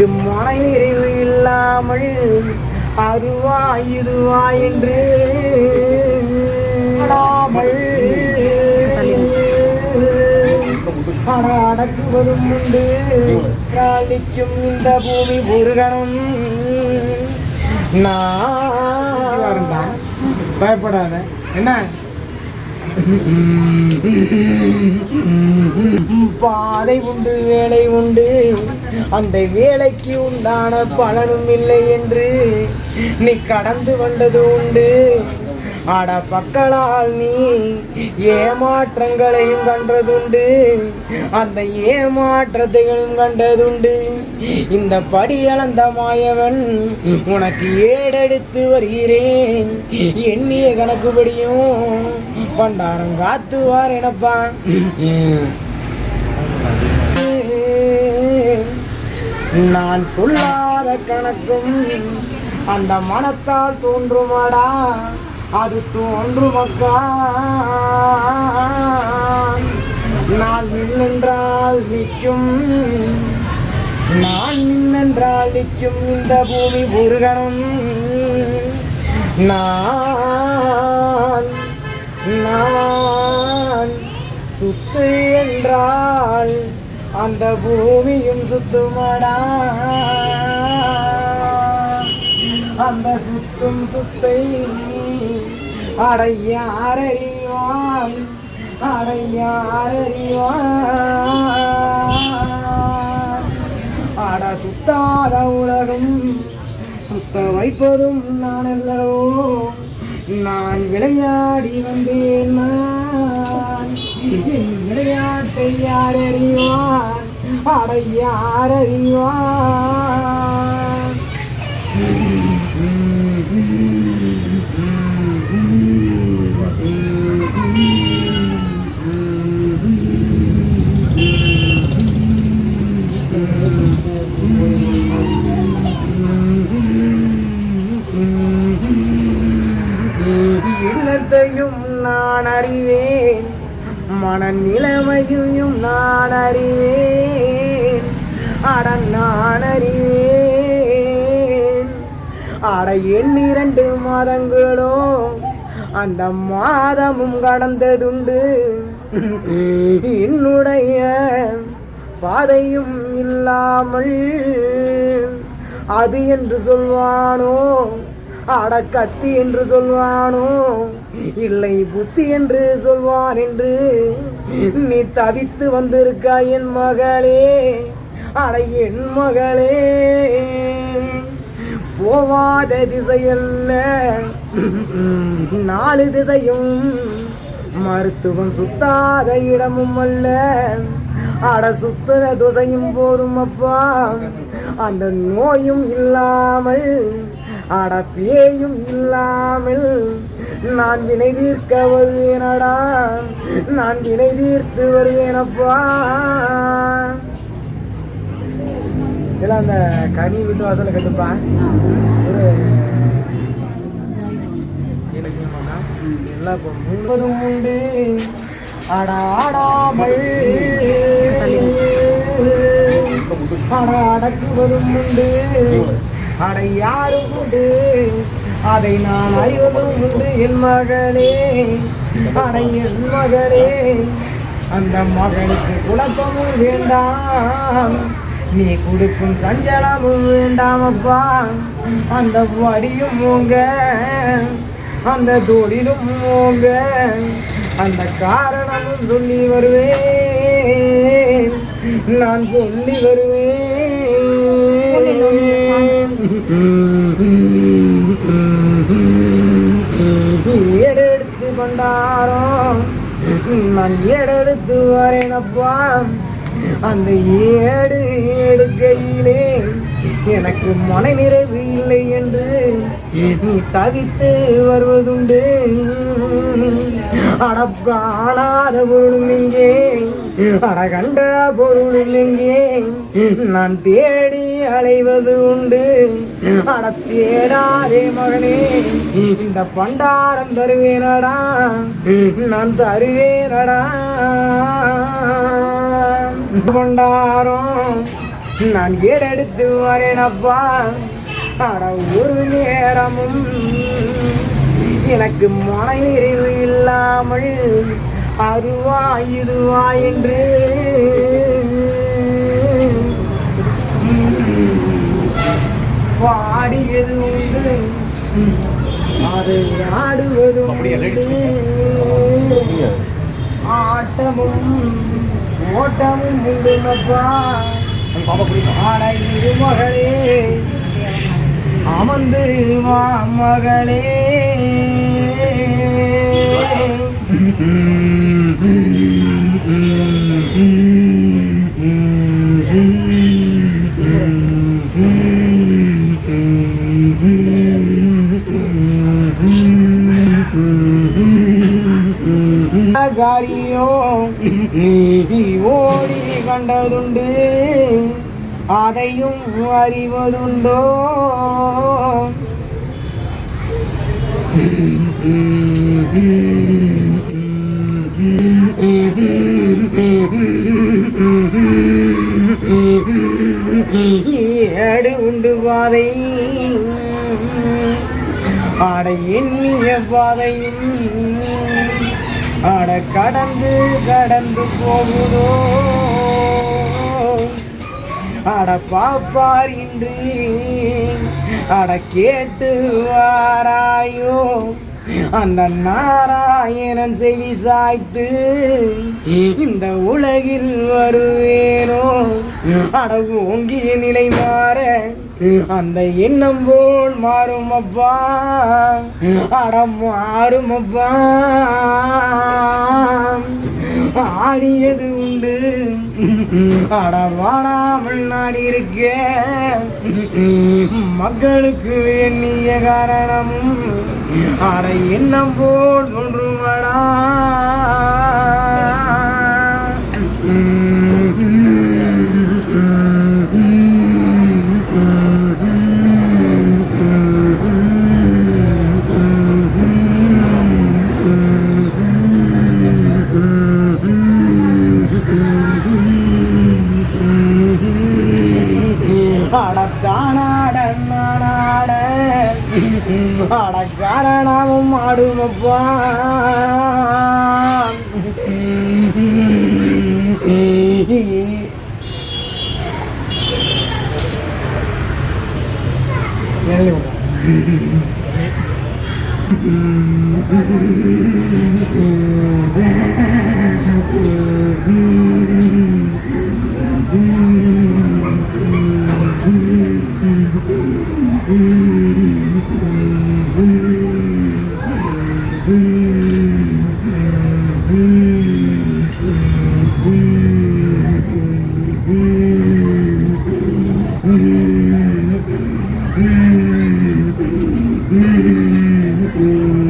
இங்கு மன நிறைவு இல்லாமல் அதுவா இதுவா என்று அடக்குவதும் உண்டு. காலிக்கும் இந்த பூமி முருகனும் நான். பயப்படாத. என்ன? பாதை உண்டு வேலை உண்டு. அந்த வேலைக்கு உண்டான பலனும் இல்லை என்று நீ கடந்து வந்தது உண்டு. அட பக்களால் நீ ஏமாற்றங்களையும் கண்டதுண்டு. அந்த ஏமாற்றத்தையும் கண்டதுண்டு. இந்த படியளந்த மாயவன் உனக்கு ஏடெடுத்து வருகிறேன். எண்ணிய கணக்குப்படியும் பண்டாரம் காத்துவார் எனப்பான். நான் சொல்லாத கணக்கும் அந்த மனத்தால் தோன்றுமாடா. அது தோன்றுமக்கா நான் நின்றென்றால் நிற்கும். நான் நின்றென்றால் நிற்கும் இந்த பூமி முருகனும். நான் நான் சுத்து என்றால் அந்த பூமியும் சுத்துமடா. அந்த சுத்தும் சுத்தை அடையாரறிவான் அடையாரறிவான் அட சுத்தாத உலகம் சுத்த வைப்பதும் நான் அல்லவோ? நான் விளையாடி வந்தேன்? நான் விளையாட்டை யார் அறிவான் அட அறிவான் இல்லத்தையும் நான் அறிவேன். மனநிலைமையும் நான் அறிவேன். அட நான் அறிவேன். அட எண்ணிரண்டு மாதங்களோ அந்த மாதமும் கடந்ததுண்டு. என்னுடைய பாதையும் இல்லாமல் அது என்று சொல்வானோ? அட கத்தி என்று சொல்வானோ? இல்லை புத்தி என்று சொல்வான் என்று. நீ தவித்து வந்திருக்க என் மகளே. அட என் மகளே. போவாத திசையல்ல. நாலு திசையும் மருத்துவம் சுத்தாத இடமும் அல்ல. அட சுத்துற துசையும் போதும் அப்பா. அந்த நோயும் இல்லாமல் அட பேயும் இல்லாமல் நான் வினை தீர்க்க வருவேனடா. நான் வினை தீர்த்து வருவேனப்பா. இதெல்லாம் அந்த கனி வீட்டு வாசல கட்டுப்பா. ஒரு எல்லாம் இப்போ முழுவதும் உண்டு. அடாடாமல் அட அடக்குவதும் உண்டு. அடை யாரும் உண்டு. அதை நான் அறிவதும் உண்டு என் மகளே அடை என் மகளே அந்த மகனுக்கு குழப்பமும் வேண்டாம். நீ கொடுக்கும் சஞ்சலமும் வேண்டாம் அப்பா. அந்த வடியும் ஓங்க. அந்த தொழிலும் ஓங்க. அந்த காரணமும் சொல்லி வருவேன். நான் சொல்லி வருவேன். எடுத்து கொண்டாரோம் நான் எடுத்து வரேனப்பா அந்த ஏடு எடுக்கையிலே எனக்கு மன நிறைவு இல்லை என்று நீ தவித்து வருவதுண்டு. அட காணாத பொருளும் இங்கே அட கண்ட பொருளும் இங்கே நான் தேடி அலைவது உண்டு. அட தேடாதே மகனே இந்த பண்டாரம் தருவேனடா நான் தருவேனடா. பண்டாரம் நான் ஏடெடுத்து வரேனப்பா ஆட ஒரு நேரமும் எனக்கு மன நிறைவு இல்லாமல் அதுவா இதுவா என்று பாடியது உண்டு. அது ஆடுவதும். ஆட்டமும் ஓட்டமும் உண்டுமப்பா. மகளே அமர்ந்து மகளே. காரியோ நீ ஓடி கண்டது அதையும் அறிவதுண்டோ? ஏடு உண்டு பாதை ஆட எண்ணிய பாதையும் ஆட கடந்து கடந்து போகுதோ? அட பாப்பார் இன்று. அட கேட்டு வாராயோ. அந்த நாராயணன் செவி சாய்த்து இந்த உலகில் வருவேனோ. அட ஓங்கிய நிலை மாற அந்த எண்ணம் போல் மாறும் அப்பா. அட மாறும் அப்பா. ஆடியது உண்டு. அட வாடாமல் நாடி இருக்க மக்களுக்கு எண்ணிய காரணமும் ஆடை எண்ணம் போல் ஒன்றுமடா அட காரணமும் ஆடுமப்பா எழுதி Mm-hmm.